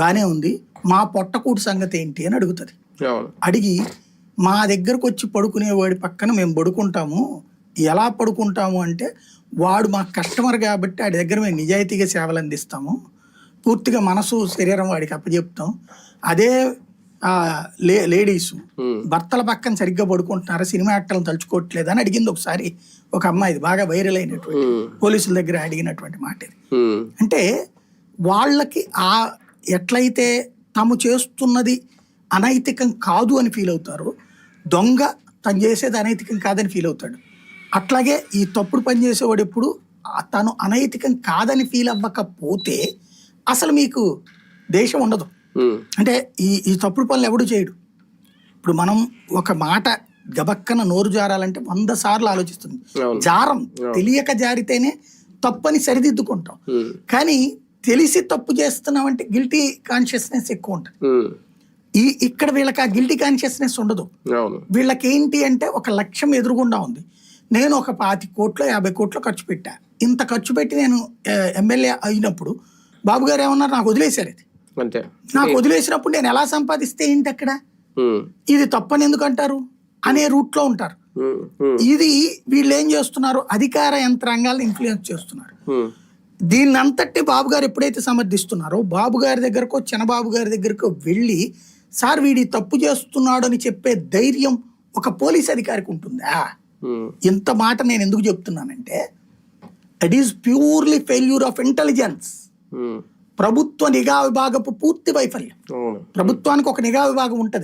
బానే ఉంది. మా పొట్టకూటి సంగతి ఏంటి అని అడుగుతుంది. అడిగి మా దగ్గరకు వచ్చి పడుకునేవాడి పక్కన మేము పడుకుంటాము. ఎలా పడుకుంటాము అంటే వాడు మా కస్టమర్ కాబట్టి వాడి దగ్గర మేము నిజాయితీగా సేవలు అందిస్తాము. పూర్తిగా మనసు శరీరం వాడికి అప్పచెప్తాం అదే లే లేడీస్ భర్తల పక్కన సరిగ్గా పడుకుంటున్నారా? సినిమా యాక్టర్లను తలుచుకోవట్లేదు అని అడిగింది ఒకసారి ఒక అమ్మాయి. బాగా వైరల్ అయినటువంటి పోలీసుల దగ్గర అడిగినటువంటి మాట ఇది అంటే వాళ్ళకి ఆ ఎట్లయితే తాము చేస్తున్నది అనైతికం కాదు అని ఫీల్ అవుతారో దొంగ తను చేసేది అనైతికం కాదని ఫీల్ అవుతాడు. అట్లాగే ఈ తప్పుడు పని చేసేవాడు ఎప్పుడు తను అనైతికం కాదని ఫీల్ అవ్వకపోతే అసలు మీకు దేశం ఉండదు. అంటే ఈ ఈ తప్పుడు పనులు ఎవడు చేయడు. ఇప్పుడు మనం ఒక మాట గబక్కన నోరు జారాలంటే వంద సార్లు ఆలోచిస్తుంది. జారం తెలియక జారితేనే తప్పని సరిదిద్దుకుంటాం. కానీ తెలిసి తప్పు చేస్తున్నామంటే గిల్టీ కాన్షియస్నెస్ ఎక్కువ ఉంటుంది. ఈ ఇక్కడ వీళ్ళకి ఆ గిల్టీ కాన్షియస్నెస్ ఉండదు. వీళ్ళకి ఏంటి అంటే ఒక లక్ష్యం ఎదురుగుండా ఉంది. నేను ఒక పాతి కోట్లు యాభై కోట్లు ఖర్చు పెట్టా. ఇంత ఖర్చు పెట్టి నేను ఎమ్మెల్యే అయినప్పుడు బాబు గారు ఏమన్నారు? నాకు వదిలేశారు ఇది. అంతే. నాకు వదిలేసినప్పుడు నేను ఎలా సంపాదిస్తే ఏంటి అక్కడ? ఇది తప్పని ఎందుకు అంటారు? అనే రూట్లో ఉంటారు. ఇది వీళ్ళు ఏం చేస్తున్నారు? అధికార యంత్రాంగాలను ఇన్ఫ్లుయెన్స్ చేస్తున్నారు. దీన్ని అంతటి బాబు గారు ఎప్పుడైతే సమర్థిస్తున్నారో బాబు గారి దగ్గరకో చిన్నబాబు గారి దగ్గరకో వెళ్ళి సార్ వీడి తప్పు చేస్తున్నాడు అని చెప్పే ధైర్యం ఒక పోలీస్ అధికారికి ఉంటుందా? ఇంత మాట నేను ఎందుకు చెప్తున్నానంటే it is purely failure of intelligence ప్రభుత్వ నిఘా విభాగపు పూర్తి వైఫల్యం. ప్రభుత్వానికి ఒక నిఘా విభాగం ఉంటుంది.